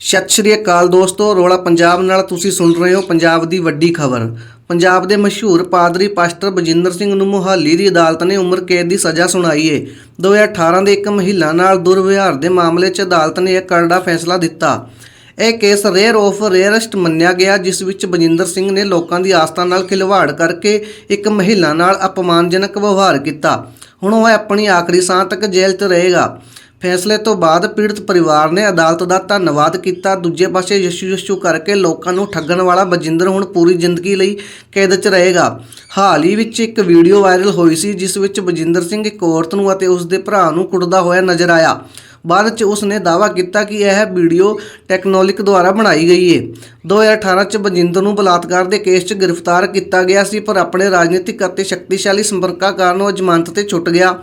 ਸਤਿ ਸ਼੍ਰੀ ਅਕਾਲ ਦੋਸਤੋ, ਰੋਲਾ ਪੰਜਾਬ ਨਾਲ ਤੁਸੀਂ ਸੁਣ ਰਹੇ ਹੋ ਪੰਜਾਬ ਦੀ ਵੱਡੀ ਖਬਰ। ਪੰਜਾਬ ਦੇ ਮਸ਼ਹੂਰ ਪਾਦਰੀ ਪਾਸਟਰ ਬਜਿੰਦਰ ਸਿੰਘ ਨੂੰ ਮੁਹਾਲੀ ਦੀ ਅਦਾਲਤ ਨੇ ਉਮਰ ਕੈਦ ਦੀ ਸਜ਼ਾ ਸੁਣਾਈ ਏ। 2018 ਦੇ ਇੱਕ ਮਹਿਲਾ ਨਾਲ ਦੁਰਵਿਹਾਰ ਦੇ ਮਾਮਲੇ 'ਚ ਅਦਾਲਤ ਨੇ ਇਹ ਕਰੜਾ ਫੈਸਲਾ ਦਿੱਤਾ। ਇਹ ਕੇਸ ਰੇਅਰ ਆਫ ਰੇਅਰਸਟ ਮੰਨਿਆ ਗਿਆ, ਜਿਸ ਵਿੱਚ ਬਜਿੰਦਰ ਸਿੰਘ ਨੇ ਲੋਕਾਂ ਦੀ ਆਸਥਾ ਨਾਲ ਖਿਲਵਾੜ ਕਰਕੇ ਇੱਕ ਮਹਿਲਾ ਨਾਲ ਅਪਮਾਨਜਨਕ ਵਿਵਹਾਰ ਕੀਤਾ। ਹੁਣ ਉਹ ਆਪਣੀ ਆਖਰੀ ਸਾਹ ਤੱਕ ਜੇਲ੍ਹ 'ਚ ਰਹੇਗਾ। ਫੈਸਲੇ ਤੋਂ ਬਾਅਦ ਪੀੜਤ ਪਰਿਵਾਰ ਨੇ ਅਦਾਲਤ ਦਾ ਧੰਨਵਾਦ ਕੀਤਾ। ਦੂਜੇ ਪਾਸੇ ਯਸ਼ੂ ਯਸ਼ੂ ਕਰਕੇ ਲੋਕਾਂ ਨੂੰ ਠੱਗਣ ਵਾਲਾ ਬਜਿੰਦਰ ਹੁਣ ਪੂਰੀ ਜ਼ਿੰਦਗੀ ਲਈ ਕੈਦ 'ਚ ਰਹੇਗਾ। ਹਾਲ ਹੀ ਵਿੱਚ ਇੱਕ ਵੀਡੀਓ ਵਾਇਰਲ ਹੋਈ ਸੀ, ਜਿਸ ਵਿੱਚ ਬਜਿੰਦਰ ਸਿੰਘ ਇੱਕ ਔਰਤ ਨੂੰ ਅਤੇ ਉਸ ਦੇ ਭਰਾ ਨੂੰ ਕੁੱਟਦਾ ਹੋਇਆ ਨਜ਼ਰ ਆਇਆ। ਬਾਅਦ 'ਚ ਉਸ ਨੇ ਦਾਅਵਾ ਕੀਤਾ ਕਿ ਇਹ ਵੀਡੀਓ ਟੈਕਨੋਲਿਕ ਦੁਆਰਾ ਬਣਾਈ ਗਈ ਹੈ 2018 'ਚ ਬਜਿੰਦਰ ਨੂੰ ਬਲਾਤਕਾਰ ਦੇ ਕੇਸ 'ਚ ਗ੍ਰਿਫਤਾਰ ਕੀਤਾ ਗਿਆ ਸੀ, ਪਰ ਆਪਣੇ ਰਾਜਨੀਤਿਕ ਅਤੇ ਸ਼ਕਤੀਸ਼ਾਲੀ ਸੰਪਰਕਾਂ ਕਾਰਨ ਉਹ ਜ਼ਮਾਨਤ ਤੇ ਛੁੱਟ ਗਿਆ।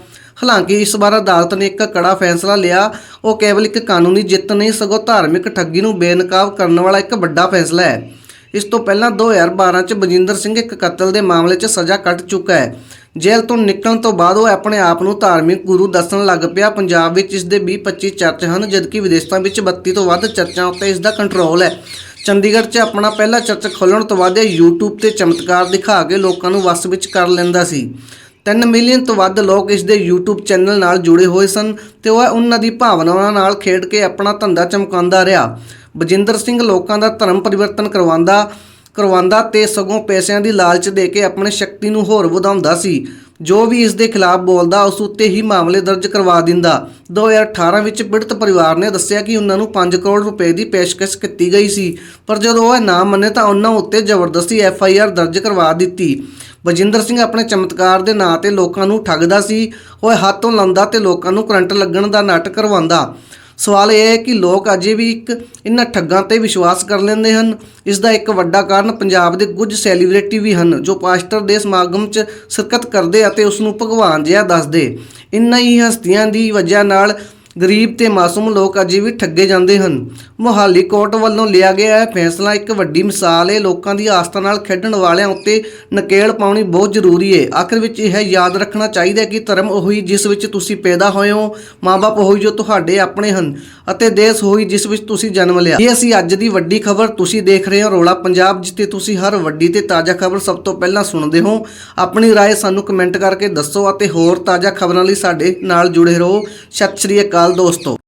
ਹਾਲਾਂਕਿ ਇਸ ਵਾਰ ਅਦਾਲਤ ਨੇ ਇੱਕ ਕੜਾ ਫੈਸਲਾ ਲਿਆ। ਉਹ ਕੇਵਲ ਇੱਕ ਕਾਨੂੰਨੀ ਜਿੱਤ ਨਹੀਂ, ਸਗੋਂ ਧਾਰਮਿਕ ਠੱਗੀ ਨੂੰ ਬੇਨਕਾਬ ਕਰਨ ਵਾਲਾ ਇੱਕ ਵੱਡਾ ਫੈਸਲਾ ਹੈ। ਇਸ ਤੋਂ ਪਹਿਲਾਂ 2012 ਚ ਬਜਿੰਦਰ ਸਿੰਘ ਇੱਕ ਕਤਲ ਦੇ ਮਾਮਲੇ 'ਚ ਸਜ਼ਾ ਕੱਟ ਚੁੱਕਾ ਹੈ। ਜੇਲ੍ਹ ਤੋਂ ਨਿਕਲਣ ਤੋਂ ਬਾਅਦ ਉਹ ਆਪਣੇ ਆਪ ਨੂੰ ਧਾਰਮਿਕ ਗੁਰੂ ਦੱਸਣ ਲੱਗ ਪਿਆ। ਪੰਜਾਬ ਵਿੱਚ ਇਸ ਦੇ 20-25 ਚਰਚ ਹਨ, ਜਦਕਿ ਵਿਦੇਸ਼ਾਂ ਵਿੱਚ 32 ਤੋਂ ਵੱਧ ਚਰਚਾਂ ਉੱਤੇ ਇਸ ਦਾ ਕੰਟਰੋਲ ਹੈ। ਚੰਡੀਗੜ੍ਹ 'ਚ ਆਪਣਾ ਪਹਿਲਾ ਚਰਚ ਖੋਲ੍ਹਣ ਤੋਂ ਬਾਅਦ ਇਹ YouTube ਤੇ ਚਮਤਕਾਰ ਦਿਖਾ ਕੇ ਲੋਕਾਂ ਨੂੰ ਵਸ ਵਿੱਚ ਕਰ ਲੈਂਦਾ ਸੀ। 3 ਮਿਲੀਅਨ ਤੋਂ ਵੱਧ ਲੋਕ ਇਸ ਦੇ YouTube ਚੈਨਲ ਨਾਲ ਜੁੜੇ ਹੋਏ ਸਨ ਤੇ ਉਹ ਉਹਨਾਂ ਦੀ ਭਾਵਨਾਵਾਂ ਨਾਲ ਖੇਡ ਕੇ ਆਪਣਾ ਧੰਦਾ ਚਮਕਾਉਂਦਾ ਰਿਹਾ। ਬਜਿੰਦਰ ਸਿੰਘ ਲੋਕਾਂ ਦਾ ਧਰਮ ਪਰਿਵਰਤਨ ਕਰਵਾਉਂਦਾ ਕਰਵਾਉਂਦਾ ਤੇ ਸਗੋਂ ਪੈਸਿਆਂ ਦੀ ਲਾਲਚ ਦੇ ਕੇ ਆਪਣੀ ਸ਼ਕਤੀ ਨੂੰ ਹੋਰ ਵਧਾਉਂਦਾ ਸੀ। ਜੋ ਵੀ ਇਸ ਦੇ ਖਿਲਾਫ ਬੋਲਦਾ, ਉਸ ਉੱਤੇ ਹੀ ਮਾਮਲੇ ਦਰਜ ਕਰਵਾ ਦਿੰਦਾ। 2018 ਵਿੱਚ ਪੀੜਤ ਪਰਿਵਾਰ ਨੇ ਦੱਸਿਆ ਕਿ ਉਹਨਾਂ ਨੂੰ 5 ਕਰੋੜ ਰੁਪਏ ਦੀ ਪੇਸ਼ਕਸ਼ ਕੀਤੀ ਗਈ ਸੀ, ਪਰ ਜਦੋਂ ਉਹ ਨਾ ਮੰਨੇ ਤਾਂ ਉਹਨਾਂ ਉੱਤੇ ਜ਼ਬਰਦਸਤੀ ਐਫ ਆਈ ਆਰ ਦਰਜ ਕਰਵਾ ਦਿੱਤੀ। ਬਜਿੰਦਰ ਸਿੰਘ ਆਪਣੇ ਚਮਤਕਾਰ ਦੇ ਨਾਂ ਤੇ ਲੋਕਾਂ ਨੂੰ ਠੱਗਦਾ ਸੀ। ਉਹ ਹੱਥੋਂ ਲਾਉਂਦਾ ਤੇ ਲੋਕਾਂ ਨੂੰ ਕਰੰਟ ਲੱਗਣ ਦਾ ਨਾਟਕ ਕਰਵਾਉਂਦਾ। ਸਵਾਲ ਇਹ ਹੈ ਕਿ ਲੋਕ ਅਜੇ ਵੀ ਇੱਕ ਇਹਨਾਂ ਠੱਗਾਂ ਤੇ ਵਿਸ਼ਵਾਸ ਕਰ ਲੈਂਦੇ ਹਨ। ਇਸ ਦਾ ਇੱਕ ਵੱਡਾ ਕਾਰਨ ਪੰਜਾਬ ਦੇ ਕੁਝ ਸੈਲੀਬ੍ਰਿਟੀ ਵੀ ਹਨ, ਜੋ ਪਾਸਟਰ ਦੇ ਸਮਾਗਮ 'ਚ ਸ਼ਿਰਕਤ ਕਰਦੇ ਅਤੇ ਉਸ ਨੂੰ ਭਗਵਾਨ ਜਿਹਾ ਦੱਸਦੇ। ਇਨ੍ਹਾਂ ਹੀ ਹਸਤੀਆਂ ਦੀ ਵਜ੍ਹਾ ਨਾਲ ਗਰੀਬ ਤੇ ਮਾਸੂਮ ਲੋਕ ਅਜੇ ਵੀ ਠੱਗੇ ਜਾਂਦੇ ਹਨ ਮੋਹਾਲੀ ਕੋਰਟ ਵੱਲੋਂ ਲਿਆ ਗਿਆ ਇਹ ਫੈਸਲਾ ਇੱਕ ਵੱਡੀ ਮਿਸਾਲ ਹੈ ਲੋਕਾਂ ਦੀ ਆਸਥਾ ਨਾਲ ਖੇਡਣ ਵਾਲਿਆਂ ਉੱਤੇ ਨਕੇਲ ਪਾਉਣੀ ਬਹੁਤ ਜ਼ਰੂਰੀ ਹੈ ਆਖਰ ਵਿੱਚ ਇਹ ਯਾਦ ਰੱਖਣਾ ਚਾਹੀਦਾ ਹੈ ਕਿ ਧਰਮ ਉਹੀ ਜਿਸ ਵਿੱਚ ਤੁਸੀਂ ਪੈਦਾ ਹੋਏ ਹੋ ਮਾਪੇ ਉਹੀ ਜੋ ਤੁਹਾਡੇ ਆਪਣੇ ਹਨ ਅਤੇ ਦੇਸ਼ ਉਹੀ ਜਿਸ ਵਿੱਚ ਤੁਸੀਂ ਜਨਮ ਲਿਆ ਇਹ ਅਸੀਂ ਅੱਜ ਦੀ ਵੱਡੀ ਖਬਰ ਤੁਸੀਂ ਦੇਖ ਰਹੇ ਹੋ ਰੋਲਾ ਪੰਜਾਬ ਜਿੱਥੇ ਤੁਸੀਂ ਹਰ ਵੱਡੀ ਤੇ ਤਾਜ਼ਾ ਖਬਰ ਸਭ ਤੋਂ ਪਹਿਲਾਂ ਸੁਣਦੇ ਹੋ ਆਪਣੀ رائے ਸਾਨੂੰ ਕਮੈਂਟ ਕਰਕੇ ਦੱਸੋ ਅਤੇ ਹੋਰ ਤਾਜ਼ਾ ਖਬਰਾਂ ਲਈ ਸਾਡੇ ਨਾਲ ਜੁੜੇ ਰਹੋ ਸਤਿ ਸ਼੍ਰੀ ਅਕਾਲ ਦੋਸਤੋ।